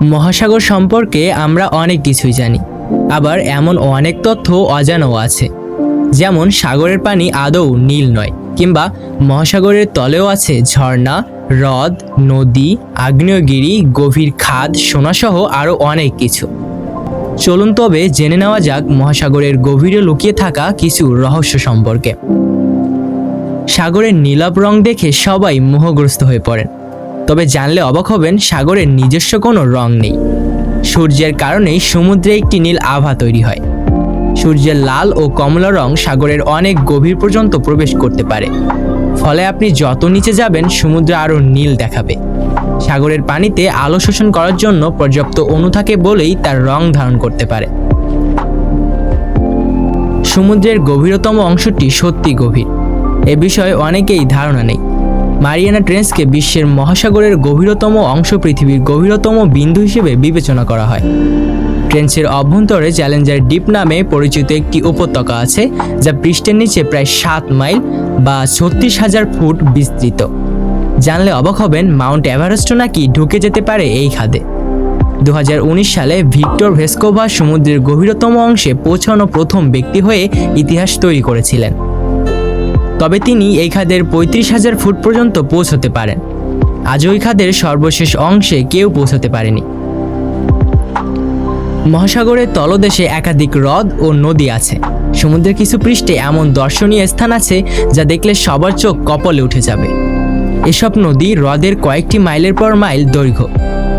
মহাসাগর সম্পর্কে আমরা অনেক কিছুই জানি, আবার এমন অনেক তথ্য অজানাও আছে। যেমন, সাগরের পানি আদৌ নীল নয়, কিংবা মহাসাগরের তলেও আছে ঝর্ণা, হ্রদ, নদী, আগ্নেয়গিরি, গভীর খাদ, সোনাসহ আরও অনেক কিছু। চলুন তবে জেনে নেওয়া যাক মহাসাগরের গভীরে লুকিয়ে থাকা কিছু রহস্য সম্পর্কে। সাগরের নীলাভ রং দেখে সবাই মোহগ্রস্ত হয়ে পড়েন। তবে জানলে অবাক হবেন, সাগরের নিজস্ব কোনো রং নেই। সূর্যের কারণেই সমুদ্রে একটি নীল আভা তৈরি হয়। সূর্যের লাল ও কমলা রং সাগরের অনেক গভীর পর্যন্ত প্রবেশ করতে পারে। ফলে আপনি যত নিচে যাবেন, সমুদ্র আরও নীল দেখাবে। সাগরের পানিতে আলো শোষণ করার জন্য পর্যাপ্ত অণু থাকে বলেই তার রং ধারণ করতে পারে। সমুদ্রের গভীরতম অংশটি সত্যি গভীর। এ বিষয়ে অনেকেই ধারণা নেই। মারিয়ানা ট্রেন্সকে বিশ্বের মহাসাগরের গভীরতম অংশ পৃথিবীর গভীরতম বিন্দু হিসেবে বিবেচনা করা হয়। ট্রেন্সের অভ্যন্তরে চ্যালেঞ্জার ডিপ নামে পরিচিত একটি উপত্যকা আছে, যা পৃষ্ঠের নিচে প্রায় সাত মাইল বা ছত্রিশ হাজার ফুট বিস্তৃত। জানলে অবাক হবেন, মাউন্ট এভারেস্টও নাকি ঢুকে যেতে পারে এই খাদে। দু হাজার উনিশ সালে ভিক্টর ভেস্কোভা সমুদ্রের গভীরতম অংশে পৌঁছানো প্রথম ব্যক্তি হয়ে ইতিহাস তৈরি করেছিলেন। তবে তিনি এই খাদের পঁয়ত্রিশ হাজার ফুট পর্যন্ত পৌঁছতে পারেন। আজ ওই খাদের সর্বশেষ অংশে কেউ পৌঁছতে পারেনি। মহাসাগরের তলদেশে একাধিক হ্রদ ও নদী আছে। সমুদ্রের কিছু পৃষ্ঠে এমন দর্শনীয় স্থান আছে যা দেখলে সবার চোখ কপলে উঠে যাবে। এসব নদী হ্রদের কয়েকটি মাইলের পর মাইল দৈর্ঘ্য।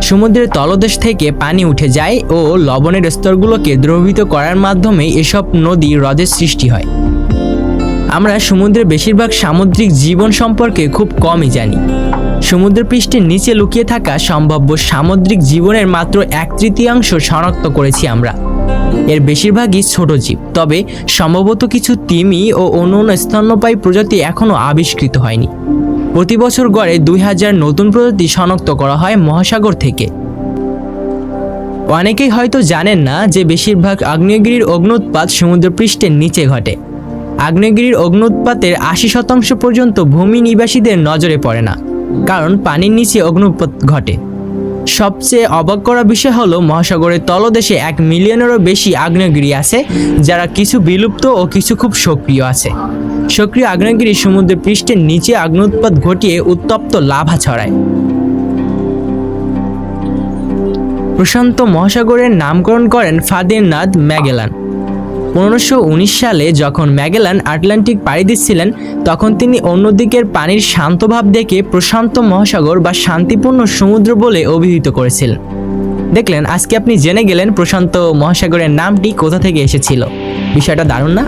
সমুদ্রের তলদেশ থেকে পানি উঠে যায় ও লবণের স্তরগুলোকে দ্রবীভূত করার মাধ্যমে এসব নদী হ্রদের সৃষ্টি হয়। আমরা সমুদ্রের বেশিরভাগ সামুদ্রিক জীবন সম্পর্কে খুব কমই জানি। সমুদ্র পৃষ্ঠের নিচে লুকিয়ে থাকা সম্ভাব্য সামুদ্রিক জীবনের মাত্র এক তৃতীয়াংশ শনাক্ত করেছি আমরা। এর বেশিরভাগই ছোট জীব, তবে সম্ভবত কিছু তিমি ও অন্য অন্য স্তন্যপায়ী প্রজাতি এখনও আবিষ্কৃত হয়নি। প্রতি বছর গড়ে দুই হাজার নতুন প্রজাতি শনাক্ত করা হয় মহাসাগর থেকে। অনেকেই হয়তো জানেন না যে বেশিরভাগ আগ্নেয়গিরির অগ্নুৎপাত সমুদ্র পৃষ্ঠের নিচে ঘটে। আগ্নেয়গিরির অগ্নুৎপাতের আশি শতাংশ পর্যন্ত ভূমি নিবাসীদের নজরে পড়ে না, কারণ পানির নিচে অগ্নুৎপাত ঘটে। সবচেয়ে অবাক করা বিষয় হলো, মহাসাগরের তলদেশে এক মিলিয়নেরও বেশি আগ্নেয়গিরি আছে, যারা কিছু বিলুপ্ত ও কিছু খুব সক্রিয় আছে। সক্রিয় আগ্নেয়গিরি সমুদ্রের পৃষ্ঠের নিচে আগ্নোৎপাত ঘটিয়ে উত্তপ্ত লাভা ছড়ায়। প্রশান্ত মহাসাগরের নামকরণ করেন ফাদিরনাদ ম্যাগেলান। পনেরোশো সালে যখন ম্যাগেলান আটলান্টিক পাড়ি দিচ্ছিলেন, তখন তিনি অন্যদিকের পানির শান্তভাব দেখে প্রশান্ত মহাসাগর বা শান্তিপূর্ণ সমুদ্র বলে অভিহিত করেছিলেন দেখলেন, আজকে আপনি জেনে গেলেন প্রশান্ত মহাসাগরের নামটি কোথা থেকে এসেছিল। বিষয়টা দারুণ না?